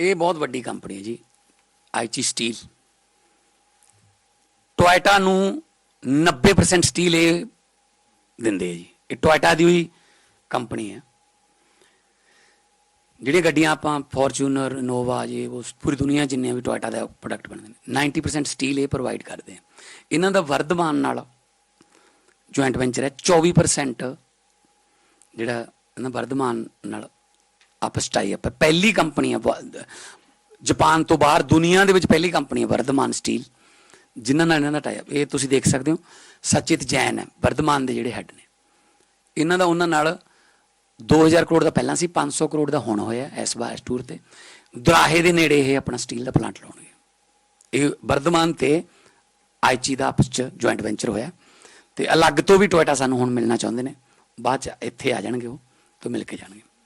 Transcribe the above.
ਇਹ ਬਹੁਤ ਵੱਡੀ ਕੰਪਨੀ ਹੈ ਜੀ ਆਈਚੀ ਸਟੀਲ। ਟੋਇਟਾ ਨੂੰ 90% ਸਟੀਲ ਇਹ ਦਿੰਦੇ ਹੈ ਜੀ। ਇਹ ਟੋਇਟਾ ਦੀ ਹੋਈ ਕੰਪਨੀ ਹੈ। ਜਿਹੜੀਆਂ ਗੱਡੀਆਂ ਆਪਾਂ ਫੋਰਚੂਨਰ, ਇਨੋਵਾ, ਜੇ ਉਹ ਪੂਰੀ ਦੁਨੀਆ ਜਿੰਨੇ ਵੀ ਟੋਇਟਾ ਦਾ ਪ੍ਰੋਡਕਟ ਬਣਦੇ ਨੇ 90% ਸਟੀਲ ਇਹ ਪ੍ਰੋਵਾਈਡ ਕਰਦੇ ਆ। ਇਹਨਾਂ ਦਾ ਵਰਧਮਾਨ ਨਾਲ ਜੁਆਇੰਟ ਵੈਂਚਰ ਹੈ 24% ਜਿਹੜਾ ਇਹਨਾਂ ਵਰਧਮਾਨ ਨਾਲ ਆਪਸ ਟਾਈ ਅਪ ਹੈ। ਪਹਿਲੀ ਕੰਪਨੀ ਹੈ ਵ- ਜਾਪਾਨ ਤੋਂ ਬਾਹਰ ਦੁਨੀਆ ਦੇ ਵਿੱਚ ਪਹਿਲੀ ਕੰਪਨੀ ਹੈ ਵਰਧਮਾਨ ਸਟੀਲ ਜਿਨ੍ਹਾਂ ਨਾਲ ਇਹਨਾਂ ਦਾ ਟਾਈ ਇਹ ਤੁਸੀਂ ਦੇਖ ਸਕਦੇ ਹੋ, ਸਚਿਤ ਜੈਨ ਹੈ, ਵਰਧਮਾਨ ਦੇ ਜਿਹੜੇ ਹੈੱਡ ਨੇ। ਇਹਨਾਂ ਦਾ ਉਹਨਾਂ ਨਾਲ 2000 ਕਰੋੜ ਦਾ ਪਹਿਲਾਂ ਸੀ 500 ਕਰੋੜ ਦਾ ਹੁਣ ਹੋਇਆ ਇਸ ਵਾਰ ਇਸ ਟੂਰ ਤੇ। ਦੁਰਾਹੇ ਦੇ ਨੇੜੇ ਇਹ ਆਪਣਾ ਸਟੀਲ ਦਾ ਪਲਾਂਟ ਲਾਉਣਗੇ। ਇਹ ਵਰਧਮਾਨ ਤੇ ਆਈਚੀ ਦਾ ਆਪਸ ਚ ਜੁਆਇੰਟ ਵੈਂਚਰ ਹੋਇਆ। ਤੇ ਅਲੱਗ ਤੋਂ ਵੀ ਟੋਇਟਾ ਸਾਨੂੰ ਹੁਣ ਮਿਲਣਾ ਚਾਹੁੰਦੇ ਨੇ। ਬਾਅਦ ਚ ਇੱਥੇ ਆ ਜਾਣਗੇ ਉਹ, ਤੋਂ ਮਿਲ ਕੇ ਜਾਣਗੇ।